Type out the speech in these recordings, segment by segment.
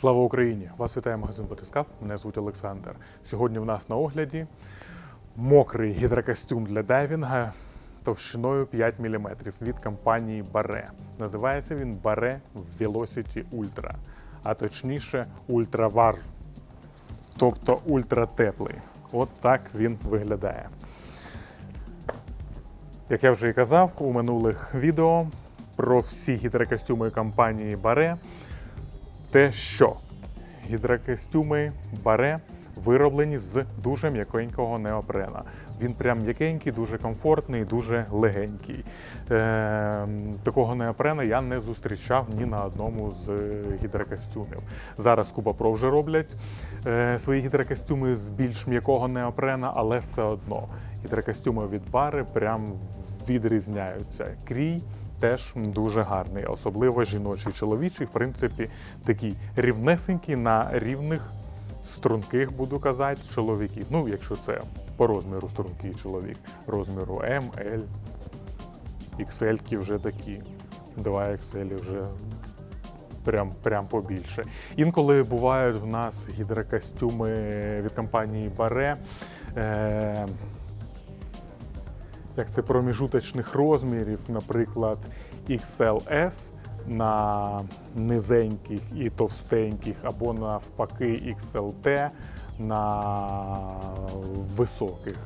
Слава Україні! Вас вітає магазин Батискав. Мене звуть Олександр. Сьогодні в нас на огляді мокрий гідрокостюм для дайвінга товщиною 5 мм від компанії Баре. Називається він Баре Velocity Ultra, а точніше Ультравар, тобто ультратеплий. От так він виглядає. Як я вже і казав у минулих відео про всі гідрокостюми компанії Баре, те, що гідрокостюми Баре вироблені з дуже м'якенького неопрена. Він прям м'якенький, дуже комфортний, дуже легенький. Е, такого неопрена я не зустрічав ні на одному з гідрокостюмів. Зараз Куба Про вже роблять е, свої гідрокостюми з більш м'якого неопрена, але все одно гідрокостюми від бари прям відрізняються. Крій теж дуже гарний, особливо жіночий чоловічий, в принципі, такий рівнесенький на рівних струнких, буду казати, чоловіків. Ну, якщо це по розміру стрункий чоловік, розміру М, L, XL вже такі, 2 XL вже прям, прям побільше. Інколи бувають в нас гідрокостюми від компанії Баре. Е- як це проміжуточних розмірів, наприклад, XLS на низеньких і товстеньких, або навпаки XLT на високих.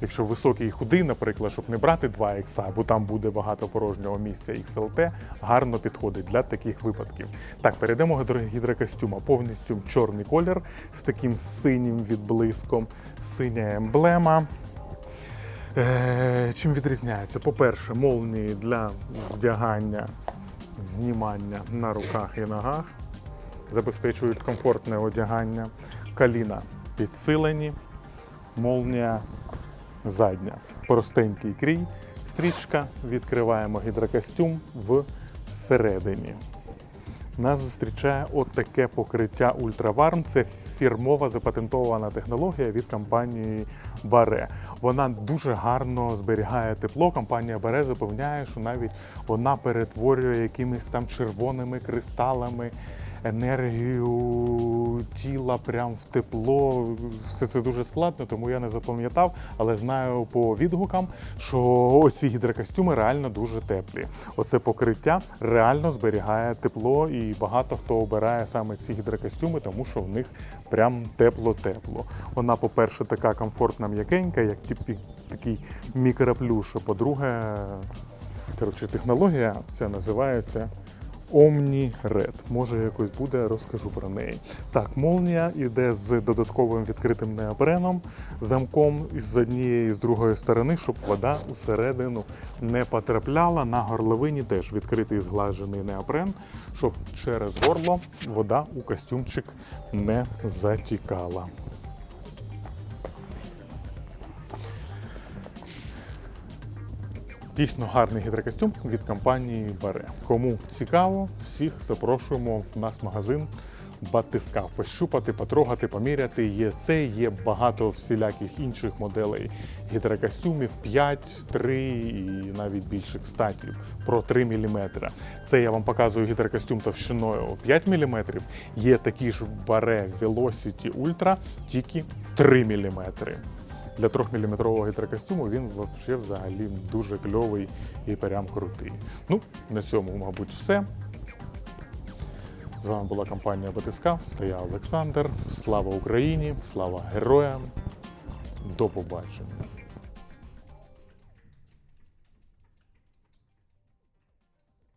Якщо високий і худий, наприклад, щоб не брати 2 ікса, бо там буде багато порожнього місця XLT, гарно підходить для таких випадків. Так, перейдемо до гідрокостюма. Повністю чорний колір з таким синім відблиском, синя емблема. Е, Чим відрізняється? По-перше, молнії для вдягання, знімання на руках і ногах, забезпечують комфортне одягання, коліна підсилені, молнія задня. Простенький крій, стрічка, відкриваємо гідрокостюм всередині. Нас зустрічає от таке покриття Ультраварм. Це фірмова запатентована технологія від компанії Баре. Вона дуже гарно зберігає тепло. Компанія Баре запевняє, що навіть вона перетворює якимись там червоними кристалами енергію тіла прям в тепло. Все це дуже складно, тому я не запам'ятав, але знаю по відгукам, що ці гідрокостюми реально дуже теплі. Оце покриття реально зберігає тепло, і багато хто обирає саме ці гідрокостюми, тому що в них прям тепло-тепло. Вона, по-перше, така комфортна м'якенька, як типі, такий мікроплюш. А По-друге, коротше, технологія ця називається. Omni. Може, якось буде, розкажу про неї. Так, молнія йде з додатковим відкритим неопреном, замком з однієї і з другої сторони, щоб вода усередину не потрапляла. На горловині теж відкритий зглажений неопрен, щоб через горло вода у костюмчик не затікала. Дійсно гарний гідрокостюм від компанії Баре. Кому цікаво, всіх запрошуємо в нас магазин Батискав. Пощупати, потрогати, поміряти. Є це, є багато всіляких інших моделей гідрокостюмів 5, 3 і навіть більших статів про 3 мм. Це я вам показую гідрокостюм товщиною 5 мм. Є такі ж Баре Velocity Ultra, тільки 3 мм. Для 3-мм гідрокостюму він взагалі дуже кльовий і прям крутий. Ну, на цьому, мабуть, все. З вами була компанія БТСК та я Олександр. Слава Україні! Слава героям! До побачення!